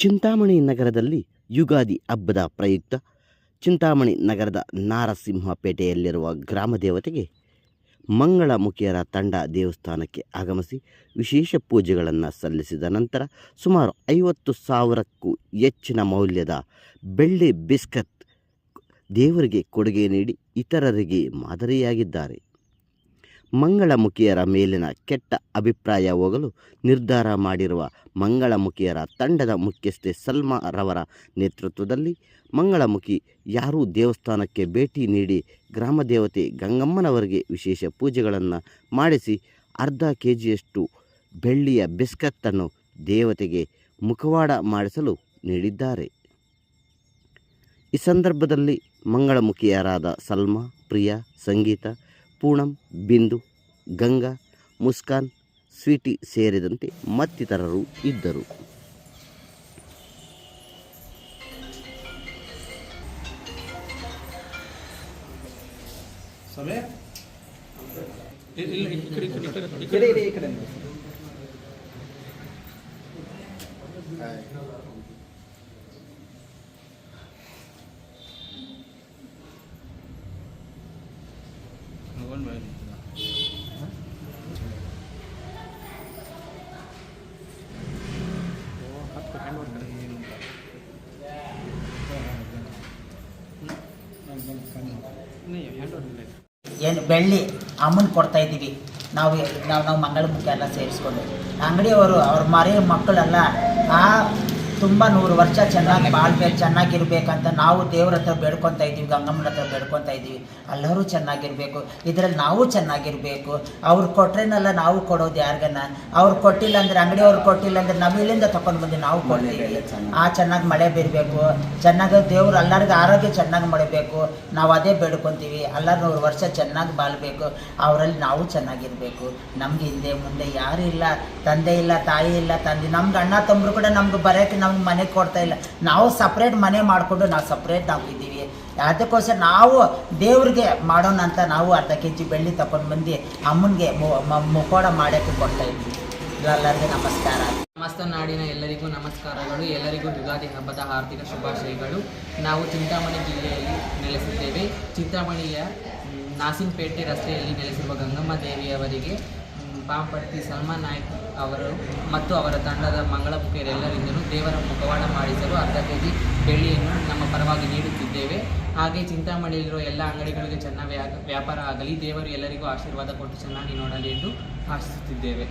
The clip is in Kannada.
ಚಿಂತಾಮಣಿ ನಗರದಲ್ಲಿ ಯುಗಾದಿ ಹಬ್ಬದ ಪ್ರಯುಕ್ತ, ಚಿಂತಾಮಣಿ ನಗರದ ನಾರಸಿಂಹಪೇಟೆಯಲ್ಲಿರುವ ಗ್ರಾಮ ದೇವತೆಗೆ ಮಂಗಳಮುಖಿಯರ ತಂಡ ದೇವಸ್ಥಾನಕ್ಕೆ ಆಗಮಿಸಿ ವಿಶೇಷ ಪೂಜೆಗಳನ್ನು ಸಲ್ಲಿಸಿದ ನಂತರ ಸುಮಾರು ಐವತ್ತು ಸಾವಿರಕ್ಕೂ ಹೆಚ್ಚಿನ ಮೌಲ್ಯದ ಬೆಳ್ಳಿ ಬಿಸ್ಕತ್ ದೇವರಿಗೆ ಕೊಡುಗೆ ನೀಡಿ ಇತರರಿಗೆ ಮಾದರಿಯಾಗಿದ್ದಾರೆ. ಮಂಗಳಮುಖಿಯರ ಮೇಲಿನ ಕೆಟ್ಟ ಅಭಿಪ್ರಾಯ ಹೋಗಲು ನಿರ್ಧಾರ ಮಾಡಿರುವ ಮಂಗಳಮುಖಿಯರ ತಂಡದ ಮುಖ್ಯಸ್ಥೆ ಸಲ್ಮಾ ರವರ ನೇತೃತ್ವದಲ್ಲಿ ಮಂಗಳಮುಖಿ ಯಾರೂ ದೇವಸ್ಥಾನಕ್ಕೆ ಭೇಟಿ ನೀಡಿ ಗ್ರಾಮ ದೇವತೆ ಗಂಗಮ್ಮನವರಿಗೆ ವಿಶೇಷ ಪೂಜೆಗಳನ್ನು ಮಾಡಿಸಿ ಅರ್ಧ ಕೆ ಜಿಯಷ್ಟು ಬೆಳ್ಳಿಯ ಬಿಸ್ಕತ್ತನ್ನು ದೇವತೆಗೆ ಮುಖವಾಡ ಮಾಡಿಸಲು ನೀಡಿದ್ದಾರೆ. ಈ ಸಂದರ್ಭದಲ್ಲಿ ಮಂಗಳಮುಖಿಯರಾದ ಸಲ್ಮಾ, ಪ್ರಿಯಾ, ಸಂಗೀತ ಪೂಣಂ ಬಿಂದು ಗಂಗಾ ಮುಸ್ಕಾನ್ ಸ್ವೀಟಿ ಸೇರಿದಂತೆ ಮತ್ತಿತರರು ಇದ್ದರು. ಸಮಯ ಇಲ್ಲ ಇಲ್ಲ, ಈ ಕಡೆ ಈ ಕಡೆ ಈ ಕಡೆ ಈ ಈ ಕಡೆ ಕಡೆ ಈ ಕಡೆ ಒಂದು ಬಾಯಿ ಏನು ಬೆಳ್ಳಿ ಅಮ್ಮನ ಕೊಡ್ತಾ ಇದ್ದೀವಿ. ನಾವು ನಾವು ನಾವು ಮಂಗಳಮುಖಿ ಎಲ್ಲ ಸೇರಿಸ್ಕೊಂಡು. ಅಂಗಡಿಯವರು, ಅವ್ರ ಮರೆಯ ಮಕ್ಕಳೆಲ್ಲ ಆ ತುಂಬ ನೂರು ವರ್ಷ ಚೆನ್ನಾಗಿ ಬಾಳ್ಬೇಕು ಚೆನ್ನಾಗಿರ್ಬೇಕಂತ ನಾವು ದೇವ್ರ ಹತ್ರ ಬೇಡ್ಕೊತಾ ಇದ್ದೀವಿ ಗಂಗಮ್ಮನ ಹತ್ರ ಬೇಡ್ಕೊತಾ ಇದ್ದೀವಿ. ಎಲ್ಲರೂ ಚೆನ್ನಾಗಿರ್ಬೇಕು. ಇದರಲ್ಲಿ ನಾವು ಚೆನ್ನಾಗಿರ್ಬೇಕು. ಅವ್ರು ಕೊಟ್ರೇನಲ್ಲ ನಾವು ಕೊಡೋದು ಯಾರಿಗನ್ನ ಅವ್ರು ಕೊಟ್ಟಿಲ್ಲ ಅಂದ್ರೆ ಅಂಗಡಿಯವ್ರು ಕೊಟ್ಟಿಲ್ಲ ಅಂದ್ರೆ ನಾವು ಇಲ್ಲಿಂದ ತಗೊಂಡು ಬಂದು ನಾವು ಕೊಡ್ತೀವಿ? ಆ ಚೆನ್ನಾಗಿ ಮಳೆ ಬೀರಬೇಕು. ಚೆನ್ನಾಗಿ ದೇವ್ರು ಎಲ್ಲರಿಗೂ ಆರೋಗ್ಯ ಚೆನ್ನಾಗಿ ಮಾಡಬೇಕು. ನಾವು ಅದೇ ಬೇಡ್ಕೊತೀವಿ. ಎಲ್ಲರೂ ನೂರು ವರ್ಷ ಚೆನ್ನಾಗಿ ಬಾಳ್ಬೇಕು. ಅವರಲ್ಲಿ ನಾವು ಚೆನ್ನಾಗಿರ್ಬೇಕು. ನಮ್ಗೆ ಹಿಂದೆ ಮುಂದೆ ಯಾರು ಇಲ್ಲ. ತಂದೆ ಇಲ್ಲ ತಾಯಿ ಇಲ್ಲ ತಂದೆ. ನಮ್ಗೆ ಅಣ್ಣ ತಮ್ಮರು ಕೂಡ ನಮ್ಗೆ ಬರೋಕ್ಕೆ ನಮ್ಗೆ ಮನೆ ಕೊಡ್ತಾ ಇಲ್ಲ. ನಾವು ಸಪ್ರೇಟ್ ಮನೆ ಮಾಡಿಕೊಂಡು ನಾವು ಸಪ್ರೇಟ್ ನಾವು ಇದ್ದೀವಿ. ಅದಕ್ಕೋಸ್ಕರ ನಾವು ದೇವ್ರಿಗೆ ಮಾಡೋಣ ಅಂತ ನಾವು ಅರ್ಧ ಕೆ ಜಿ ಬೆಳ್ಳಿ ತಗೊಂಡು ಬಂದು ಅಮ್ಮನಿಗೆ ಮುಖೋಡ ಮಾಡೋಕ್ಕೆ ಕೊಡ್ತಾ ಇದ್ವಿ. ಎಲ್ಲರಿಗೂ ನಮಸ್ಕಾರ. ಸಮಸ್ತ ನಾಡಿನ ಎಲ್ಲರಿಗೂ ನಮಸ್ಕಾರಗಳು. ಎಲ್ಲರಿಗೂ ಯುಗಾದಿ ಹಬ್ಬದ ಆರ್ಥಿಕ ಶುಭಾಶಯಗಳು. ನಾವು ಚಿಂತಾಮಣಿ ಜಿಲ್ಲೆಯಲ್ಲಿ ನೆಲೆಸಿದ್ದೇವೆ. ಚಿಂತಾಮಣಿಯ ನಾಸಿನ್ಪೇಟೆ ರಸ್ತೆಯಲ್ಲಿ ನೆಲೆಸಿರುವ ಗಂಗಮ್ಮ ದೇವಿಯವರಿಗೆ ಪಾಂಪಟ್ಟಿ ಸಲ್ಮಾನ್ ನಾಯ್ಕ್ ಅವರು ಮತ್ತು ಅವರ ತಂಡದ ಮಂಗಳಮುಖಿಯರೆಲ್ಲರಿಂದಲೂ ದೇವರ ಮುಖವಾಡ ಮಾಡಿಸಲು ಅರ್ಧ ಕೆ ಜಿ ಬೆಳ್ಳಿಯನ್ನು ನಮ್ಮ ಪರವಾಗಿ ನೀಡುತ್ತಿದ್ದೇವೆ. ಹಾಗೆ ಚಿಂತಾಮಣಿಯಲ್ಲಿರುವ ಎಲ್ಲ ಅಂಗಡಿಗಳಿಗೆ ಚೆನ್ನಾಗಿ ವ್ಯಾ- ವ್ಯಾಪಾರ ಆಗಲಿ, ದೇವರು ಎಲ್ಲರಿಗೂ ಆಶೀರ್ವಾದ ಕೊಟ್ಟು ಚೆನ್ನಾಗಿ ನೋಡಲಿ ಎಂದು ಆಶಿಸುತ್ತಿದ್ದೇವೆ.